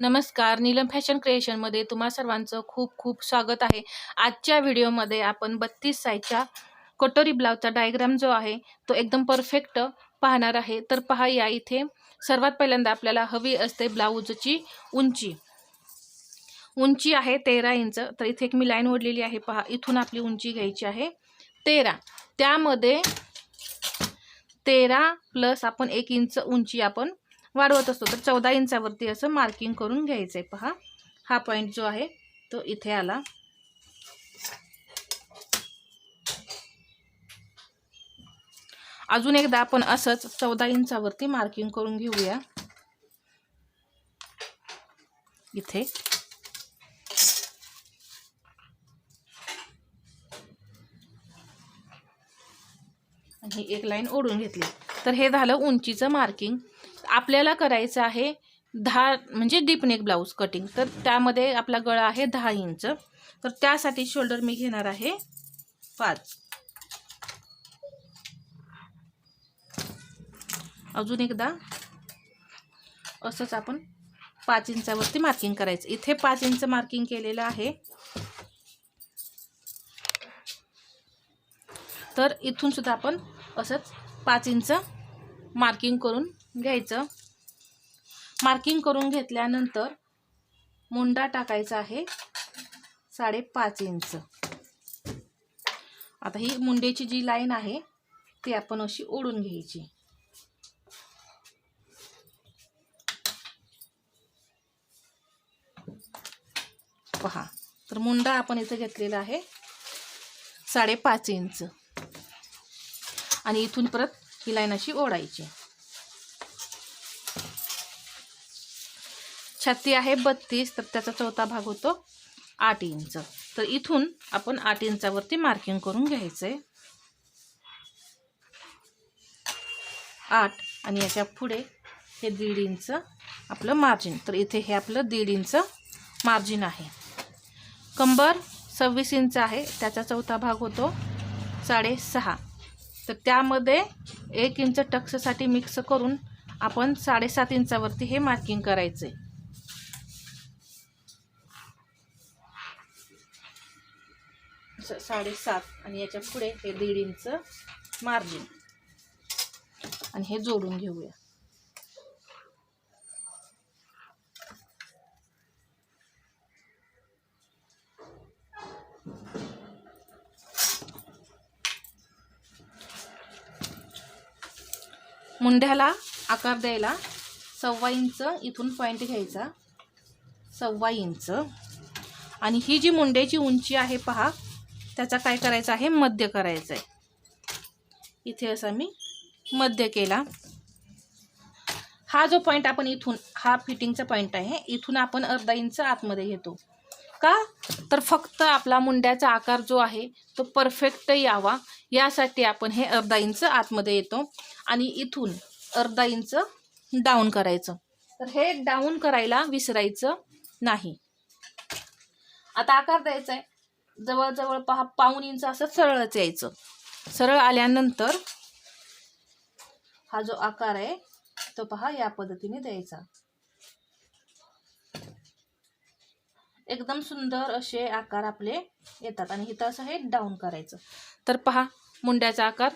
नमस्कार नीलम फॅशन क्रिएशनमध्ये तुम्हा सर्वांचं खूप खूप स्वागत आहे. आजच्या व्हिडिओमध्ये आपण बत्तीस साईजच्या कटोरी ब्लाउजचा डायग्राम जो आहे तो एकदम परफेक्ट पाहणार आहे. तर पहा या इथे सर्वात पहिल्यांदा आपल्याला हवी असते ब्लाऊजची उंची. उंची आहे तेरा इंच. तर इथे एक मी लाईन ओढलेली आहे. पहा इथून आपली उंची घ्यायची आहे तेरा. त्यामध्ये तेरा प्लस आपण एक इंच उंची आपण वाढवत असतो. तर चौदा इंचावरती असं मार्किंग करून घ्यायचं आहे पहा हा पॉईंट जो आहे तो इथे आला. अजून एकदा आपण असंच चौदा इंचावरती मार्किंग करून घेऊया. इथे. ही एक लाईन ओढून घेतली. तर हे झालं उंचीचं मार्किंग आपल्याला करायचं आहे दहा म्हणजे डीप नेक ब्लाऊज कटिंग तर त्यामध्ये आपला गळा आहे दहा इंच. तर त्यासाठी शोल्डर मी घेणार आहे पाच. अजून एकदा असंच आपण पाच इंचावरती मार्किंग करायचं. इथे पाच इंच मार्किंग केलेलं आहे. तर इथून सुद्धा आपण असंच पाच इंच मार्किंग करून घ्यायचं. मार्किंग करून घेतल्यानंतर मुंडा टाकायचा आहे साडेपाच इंच. आता ही मुंडेची जी लाईन आहे ती आपण अशी ओढून घ्यायची. पहा तर मुंडा आपण इथं घेतलेला आहे साडेपाच इंच. आणि इथून परत ही लाईन अशी ओढायची. छाती आहे बत्तीस तर त्याचा चौथा भाग होतो आठ इंच. तर इथून आपण आठ इंचावरती मार्किंग करून घ्यायचं आहे आठ आणि याच्यापुढे हे दीड इंच आपलं मार्जिन तर इथे हे आपलं दीड इंच मार्जिन आहे. कंबर सव्वीस इंच आहे त्याचा चौथा भाग होतो साडेसहा. तर त्यामध्ये एक इंच टक्ससाठी मिक्स करून आपण साडेसात इंचावरती हे मार्किंग करायचं. आहे साडेसात आणि याच्यापुढे हे दीड इंच मार्जिन आणि हे जोडून घेऊया. मुंड्याला आकार द्यायला सव्वा इंच इथून पॉईंट घ्यायचा. सव्वा इंच. आणि ही जी मुंड्याची उंची आहे पहा त्याचा काय करायचा आहे? मध्य करायचं आहे. इथे असा मी मध्य केला. हा जो पॉईंट आपण इथून हा फिटिंगचा पॉईंट आहे इथून आपण अर्धा इंच आतमध्ये घेतो. का? तर फक्त आपला मुंड्याचा आकार जो आहे तो परफेक्ट यावा. यासाठी आपण हे अर्धा इंच आतमध्ये येतो आणि इथून अर्धा इंच डाऊन करायचं. तर हे डाऊन करायला विसरायचं नाही. आता आकार द्यायचा आहे. जवळजवळ पहा पाऊन इंच असं सरळच यायचं. सरळ आल्यानंतर हा जो आकार आहे तो पहा या पद्धतीने द्यायचा. एकदम सुंदर असे आकार आपले येतात आणि इथं असं हे डाऊन करायचं. तर पहा मुंड्याचा आकार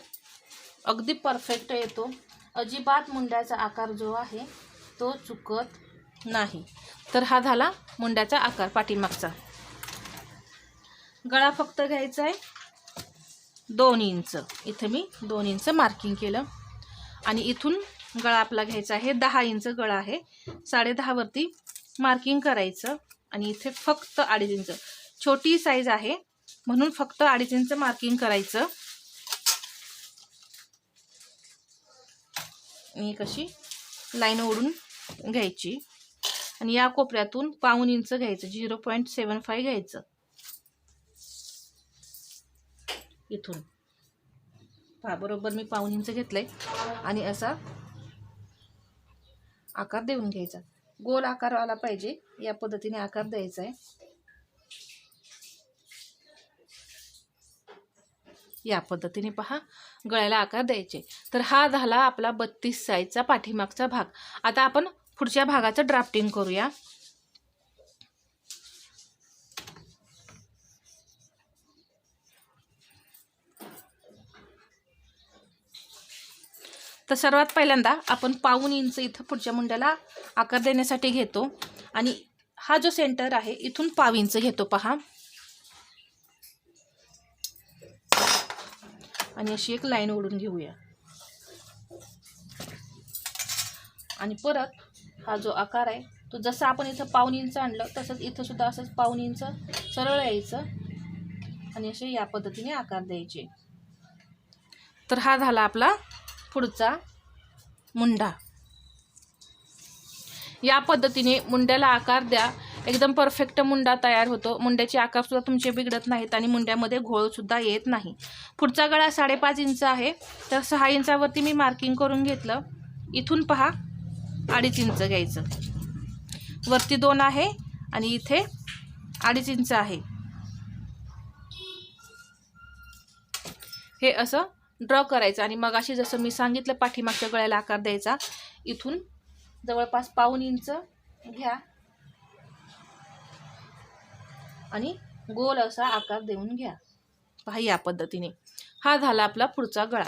अगदी परफेक्ट येतो. अजिबात मुंड्याचा आकार जो आहे तो चुकत नाही. तर हा झाला मुंड्याचा आकार पाठीमागचा. गळा फक्त घ्यायचा आहे. दोन इंच. इथं मी दोन इंच मार्किंग केलं. आणि इथून गळा आपला घ्यायचा आहे. दहा इंच गळा आहे. साडेदहावरती मार्किंग करायचं. आणि इथे फक्त अडीच इंच. छोटी साईज आहे. म्हणून फक्त अडीच इंच मार्किंग करायचं. आणि कशी? लाईन ओढून घ्यायची. आणि या कोपऱ्यातून पाऊन इंच घ्यायचं. झिरो पॉईंट सेवन फाय घ्यायचं. इथून. पहा बरोबर मी पाऊन इंच घेतलंय. आणि असा आकार देऊन घ्यायचा. गोल आकार आला पाहिजे. या पद्धतीने आकार द्यायचा आहे. या पद्धतीने पहा गळ्याला आकार द्यायचे. तर हा झाला आपला बत्तीस साईजचा पाठीमागचा भाग. आता आपण पुढच्या भागाचं ड्राफ्टिंग करूया. तर सर्वात पहिल्यांदा आपण पाऊन इंच इथं पुढच्या मुंड्याला आकार देण्यासाठी घेतो. आणि हा जो सेंटर आहे इथून पाव इंच घेतो पहा. आणि अशी एक लाईन ओढून घेऊया. आणि परत हा जो आकार आहे तो जसा आपण इथं पाऊन इंच आणलं तसंच इथं सुद्धा असंच पाऊन इंच सरळ यायचं. आणि असे या पद्धतीने आकार द्यायचे. तर हा झाला आपला पुढचा मुंडा. या पद्धतीने मुंड्याला आकार द्या. एकदम परफेक्ट मुंडा तयार होतो. मुंड्याचे आकारसुद्धा तुमचे बिघडत नाहीत आणि मुंड्यामध्ये घोळसुद्धा येत नाही. पुढचा गळा साडेपाच इंच आहे. तर सहा इंचावरती मी मार्किंग करून घेतलं. इथून पहा अडीच इंच घ्यायचं. वरती दोन आहे आणि इथे अडीच इंच आहे. हे असं ड्रॉ करायचं आणि मग अशी जसं मी सांगितलं पाठीमागच्या गळ्याला आकार द्यायचा. इथून जवळपास पाऊन इंच घ्या. आणि गोल असा आकार देऊन घ्या. पहा या पद्धतीने. हा झाला आपला पुढचा गळा.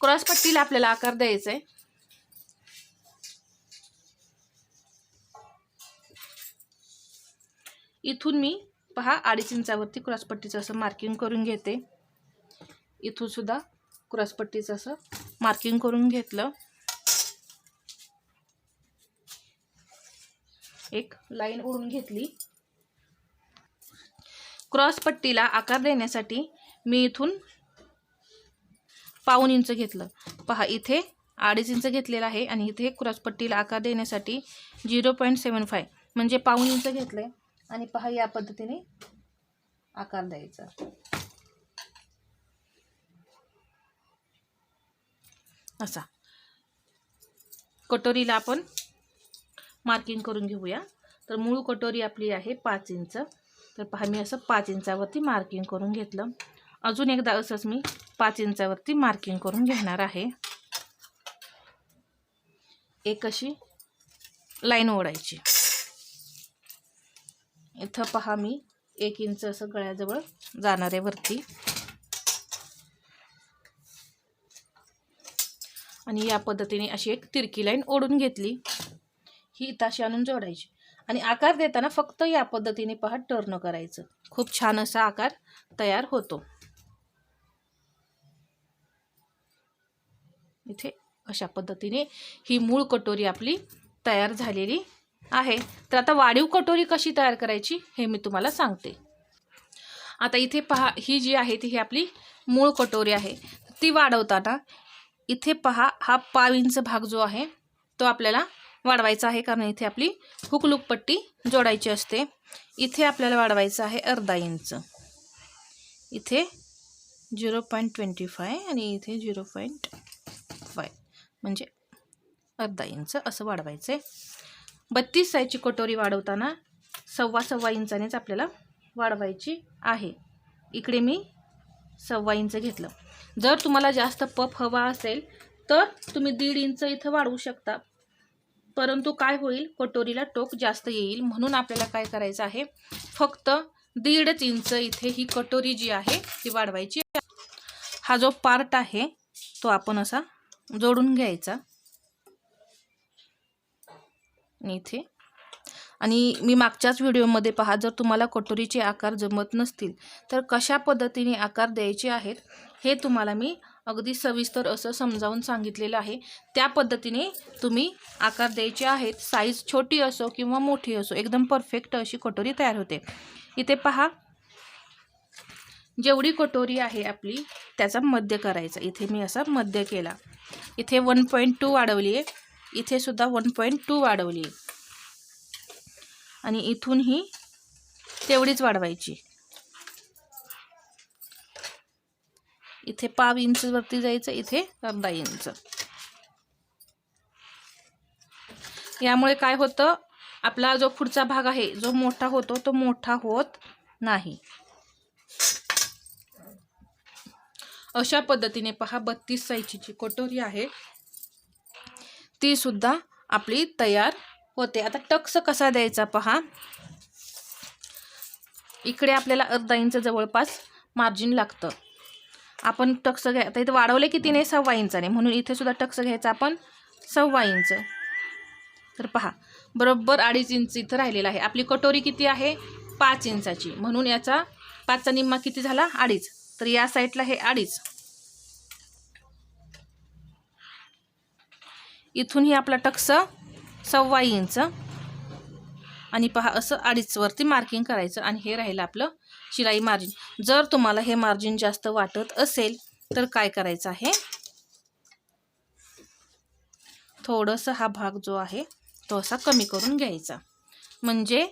क्रॉस पट्टीला आपल्याला आकार द्यायचा आहे इथून मी पहा अडीच इंचावरती क्रॉसपट्टीचं असं मार्किंग करून घेते. इथून सुद्धा क्रॉसपट्टीचं असं मार्किंग करून घेतलं. एक लाईन ओढून घेतली. क्रॉस पट्टीला आकार देण्यासाठी मी इथून पाऊन इंच घेतलं. पहा इथे अडीच इंच घेतलेलं आहे आणि इथे क्रॉस पट्टीला आकार देण्यासाठी झिरो पॉईंट सेवन फाय म्हणजे पाऊन इंच घेतलं आहे आणि पहा या पद्धतीने आकार द्यायचा. असा. कटोरीला आपण मार्किंग करून घेऊया. तर मूळ कटोरी आपली आहे पाच इंच. तर पहा मी असं पाच इंचावरती मार्किंग करून घेतलं. अजून एकदा असंच मी पाच इंचावरती मार्किंग करून घेणार आहे. एक अशी लाईन ओढायची. इथं पहा मी एक इंच असं गळ्याजवळ जाणार आहे वरती. आणि या पद्धतीने अशी एक तिरकी लाईन ओढून घेतली. ही इथाशी आणून जोडायची. आणि आकार देताना फक्त या पद्धतीने पहा टर्न करायचं. खूप छान असा आकार तयार होतो. इथे अशा पद्धतीने ही मूळ कटोरी आपली तयार झालेली आहे. तर आता वाढीव कटोरी कशी तयार करायची हे मी तुम्हाला सांगते. आता इथे पहा ही जी आहे ती ही आपली मूळ कटोरी आहे. ती वाढवताना इथे पहा हा पाव इंच भाग जो आहे तो आपल्याला वाढवायचा आहे कारण इथे आपली हुकलूक पट्टी जोडायची असते. इथे आपल्याला वाढवायचं आहे अर्धा इंच. इथे झिरो पॉईंट ट्वेंटी फाय आणि इथे झिरो पॉईंट फाय. म्हणजे अर्धा इंच असं वाढवायचं आहे बत्तीस साईजची कटोरी वाढवताना सव्वा सव्वा इंचानेच आपल्याला वाढवायची आहे. इकडे मी सव्वा इंच घेतलं. जर तुम्हाला जास्त पफ हवा असेल तर तुम्ही दीड इंच इथं वाढवू शकता. परंतु काय होईल? कटोरीला टोक जास्त येईल. म्हणून आपल्याला काय करायचं आहे? फक्त दीडच इंच इथे ही कटोरी जी आहे ती वाढवायची. हा जो पार्ट आहे तो आपण असा जोडून घ्यायचा. इथे. आणि मी मागच्याच व्हिडिओमध्ये पहा जर तुम्हाला कटोरीचे आकार जमत नसतील तर कशा पद्धतीने आकार द्यायचे आहेत हे तुम्हाला मी अगदी सविस्तर असं समजावून सांगितलेलं आहे. त्या पद्धतीने तुम्ही आकार द्यायचे आहेत. साईज छोटी असो किंवा मोठी असो एकदम परफेक्ट अशी कटोरी तयार होते. इथे पहा. जेवढी कटोरी आहे आपली त्याचा मध्य करायचा. इथे मी असा मध्य केला. इथे वन पॉईंट टू वाढवली आहे इथेसुद्धा वन पॉईंट टू वाढवली आहे आणि इथूनही तेवढीच वाढवायची. इथे पाव इंच वरती जायचं इथे अर्धा इंच. यामुळे काय होतं आपला जो पुढचा भाग आहे जो मोठा होतो तो मोठा होत नाही. अशा पद्धतीने पहा बत्तीस साईजची जी कटोरी आहे. ती सुद्धा आपली तयार होते. आता टक्स कसा द्यायचा पहा. इकडे आपल्याला अर्धा इंच जवळपास मार्जिन लागतं. आपण टक्स घ्या आता इथं वाढवले कितीने सव्वा इंचाने म्हणून इथे सुद्धा टक्स घ्यायचा आपण सव्वा इंच. तर पहा बरोबर अडीच इंच इथं राहिलेलं आहे. आपली कटोरी किती आहे? पाच इंचाची. म्हणून याचा पाचचा निम्मा किती झाला? अडीच. तर या साईडला हे अडीच. इथूनही आपला टक्स सव्वा इंच. आणि पहा असं अडीचवरती मार्किंग करायचं आणि हे राहिलं आपलं शिलाई मार्जिन जर तुम्हाला हे मार्जिन जास्त वाटत असेल तर काय करायचं आहे? थोडंसं हा भाग जो आहे तो असा कमी करून घ्यायचा. म्हणजे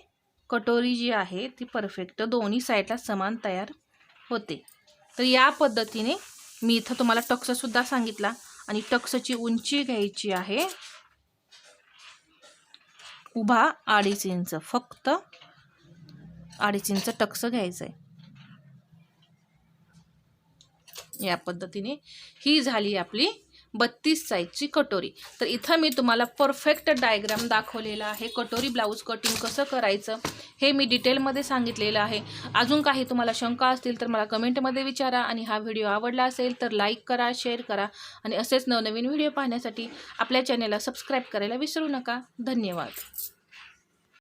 कटोरी जी आहे ती परफेक्ट दोन्ही साईडला समान तयार होते. तर या पद्धतीने मी इथं तुम्हाला टक्ससुद्धा सांगितला आणि टक्सची उंची घ्यायची आहे. उभा अडीच इंच. फक्त अडीच इंच टक्स घ्यायचं आहे या पद्धतीने ही झाली आपली बत्तीस साईजची कटोरी. तर इथं मी तुम्हाला परफेक्ट डायग्राम दाखवलेला आहे. कटोरी ब्लाऊज कटिंग कसं करायचं हे मी डिटेलमध्ये सांगितलेलं आहे. अजून काही तुम्हाला शंका असतील तर मला कमेंटमध्ये विचारा आणि हा व्हिडिओ आवडला असेल तर लाईक करा शेअर करा आणि असेच नवनवीन व्हिडिओ पाहण्यासाठी आपल्या चॅनेलला सबस्क्राईब करायला विसरू नका. धन्यवाद.